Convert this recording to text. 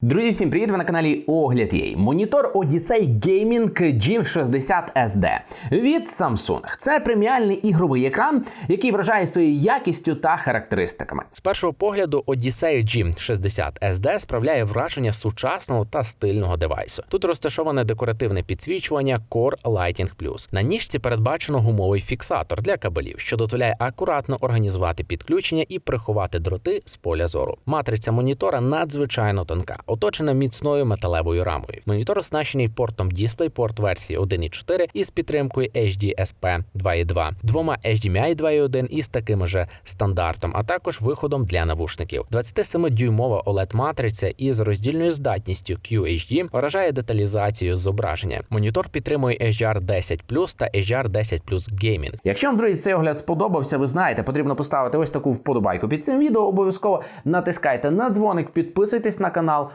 Друзі, всім привіт! Ви на каналі Огляд Єй. Монітор Odyssey Gaming G60 SD від Samsung. Це преміальний ігровий екран, який вражає своєю якістю та характеристиками. З першого погляду Odyssey G60 SD справляє враження сучасного та стильного девайсу. Тут розташоване декоративне підсвічування Core Lighting Plus. На ніжці передбачено гумовий фіксатор для кабелів, що дозволяє акуратно організувати підключення і приховати дроти з поля зору. Матриця монітора надзвичайно тонка, оточена міцною металевою рамою. Монітор оснащений портом DisplayPort версії 1.4 із підтримкою HDSP 2.2, двома HDMI 2.1 із таким же стандартом, а також виходом для навушників. 27-дюймова OLED-матриця із роздільною здатністю QHD вражає деталізацію зображення. Монітор підтримує HDR 10 та HDR 10 Gaming. Якщо вам, друзі, цей огляд сподобався, ви знаєте, потрібно поставити ось таку вподобайку під цим відео. Обов'язково натискайте на дзвоник, підписуйтесь на канал.